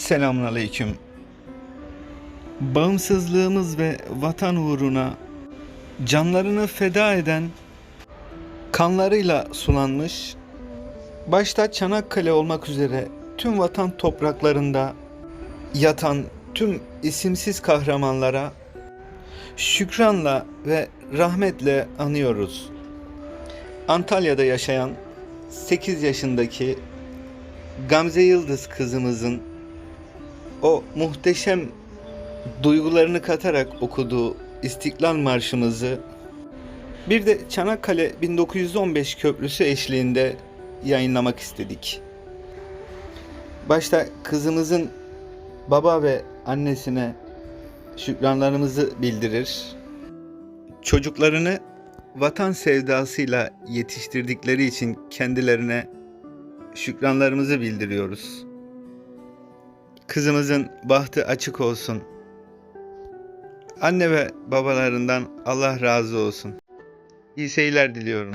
Selamünaleyküm. Bağımsızlığımız ve vatan uğruna canlarını feda eden, kanlarıyla sulanmış, başta Çanakkale olmak üzere tüm vatan topraklarında yatan tüm isimsiz kahramanlara şükranla ve rahmetle anıyoruz. Antalya'da yaşayan 8 yaşındaki Gamze Yıldız kızımızın o muhteşem duygularını katarak okuduğu İstiklal Marşımızı bir de Çanakkale 1915 Köprüsü eşliğinde yayınlamak istedik. Başta kızımızın baba ve annesine şükranlarımızı bildirir. Çocuklarını vatan sevdasıyla yetiştirdikleri için kendilerine şükranlarımızı bildiriyoruz. Kızımızın bahtı açık olsun. Anne ve babalarından Allah razı olsun. İyi seyirler diliyorum.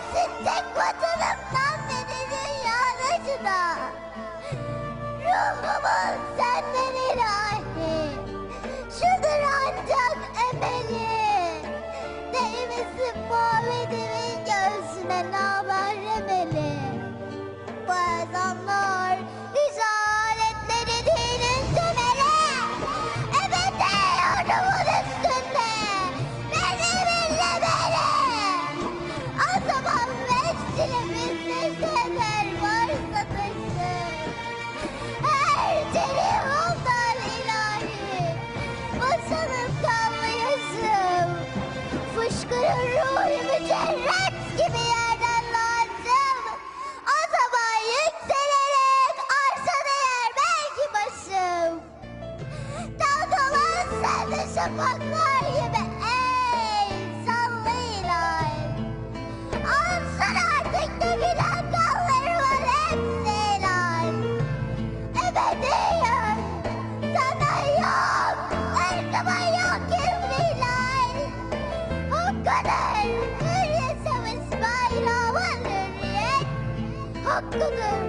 nothing şafaklar gibi ey sallı ilahi. Alsın artık dökülen kanlarımın hepsi ilahi. Ebediyim sana yok, ırkıma yok izin ilahi. Hakkıdır hürriyetimiz bayramın hürriyet. Hakkıdır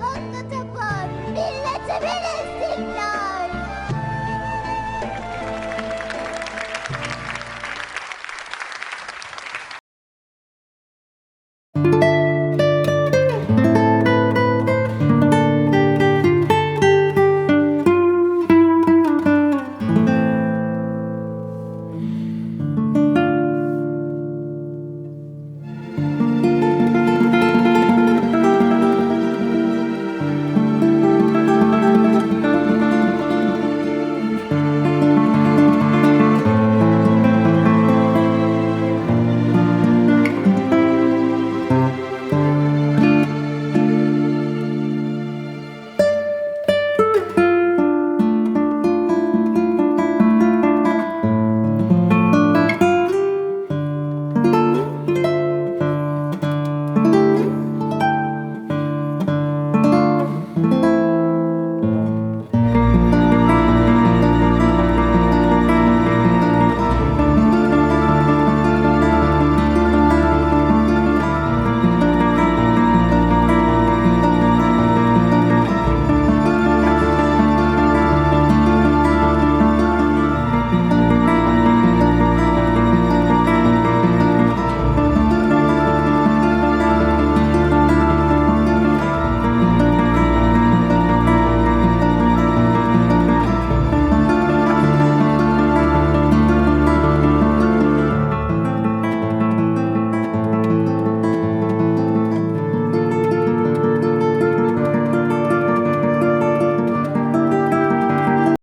hakkı tapan milleti bilir.